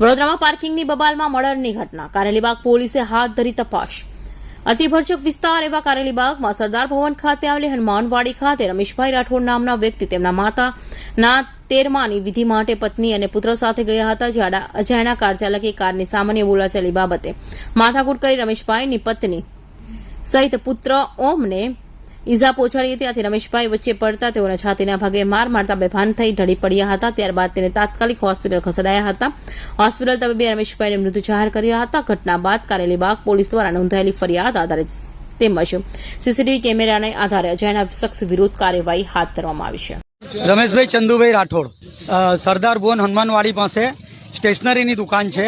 વડોદરામાં પાર્કિંગની બબાલમાં મર્ડરની ઘટના. કારેલીબાગ પોલીસે હાથ ધરી તપાસ. અતિભરચક વિસ્તાર એવા કારેલીબાગમાં સરદાર ભવન ખાતે આવેલી હનુમાનવાડી ખાતે રમેશભાઈ રાઠોડ નામના વ્યક્તિ, તેમના માતાના તેરમાની વિધિ માટે પત્ની અને પુત્ર સાથે ગયા હતા જ્યારે અજાણ્યા કાર ચાલકે કારની સામાન્ય બોલાચાલી બાબતે માથાકૂટ કરી રમેશભાઈની પત્ની સહિત પુત્ર ઓમને ઈજા પહોંચાડી હતી. આથી રમેશભાઈ વચ્ચે પડતા તેઓના છાતીના ભાગે માર મારતા બેભાન થઈ ઢળી પડ્યા હતા. ત્યારબાદ તેને તાત્કાલિક હોસ્પિટલ ખસેડાયા હતા. હોસ્પિટલ તબીબે રમેશભાઈને મૃત્યુ જાહેર કર્યા હતા. ઘટના બાદ કારેલીબાગ પોલીસ દ્વારા નોંધાયેલી ફરિયાદ આધારિત તેમજ સીસીટીવી કેમેરાને આધારે અજાણ્યા શખ્સ વિરુદ્ધ કાર્યવાહી હાથ ધરવામાં આવી છે. રમેશભાઈ ચંદુભાઈ રાઠોડ સરદાર ભુવન હનુમાનવાડી પાસે સ્ટેશનરીની દુકાન છે.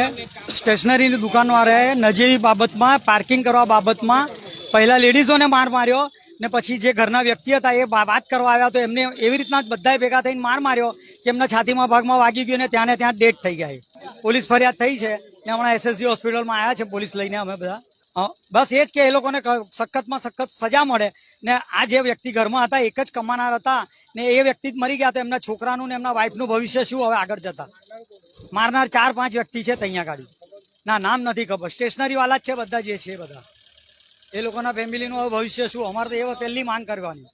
સ્ટેશનરીની દુકાનવાળાએ નજીવી બાબતમાં, પાર્કિંગ કરવા બાબતમાં પહેલા લેડીઝોને માર માર્યો ને પછી જે ઘરના વ્યક્તિ હતા એ વાત કરવા આવ્યા તો એમને એવી રીતના બધાએ ભેગા થઈને માર માર્યો કે એમના છાતીમાં ભાગમાં વાગી ગયું ને ત્યાં ત્યાં ડેટ થઈ ગયા પોલીસ ફરિયાદ થઈ છે ને હમણાં એસએસજી હોસ્પિટલમાં આવ્યા છે પોલીસ લઈને અમે બધા. બસ એ જ કે એ લોકોને સખતમાં સખત સજા મળે ને આ જે વ્યક્તિ ઘરમાં હતા એક જ કમાનાર હતા ને એ વ્યક્તિ જ મરી ગયા તો એમના છોકરાનું ને એમના વાઈફનું ભવિષ્ય શું હવે આગળ જતા? મારનાર ચાર પાંચ વ્યક્તિ છે ત્યાં ગાડી. ના, નામ નથી ખબર. સ્ટેશનરી વાળા જ છે બધા, જે છે બધા. એ લોકોના ફેમિલીનું હવે ભવિષ્ય શું? અમારે તો એ પહેલી માંગ કરવાની.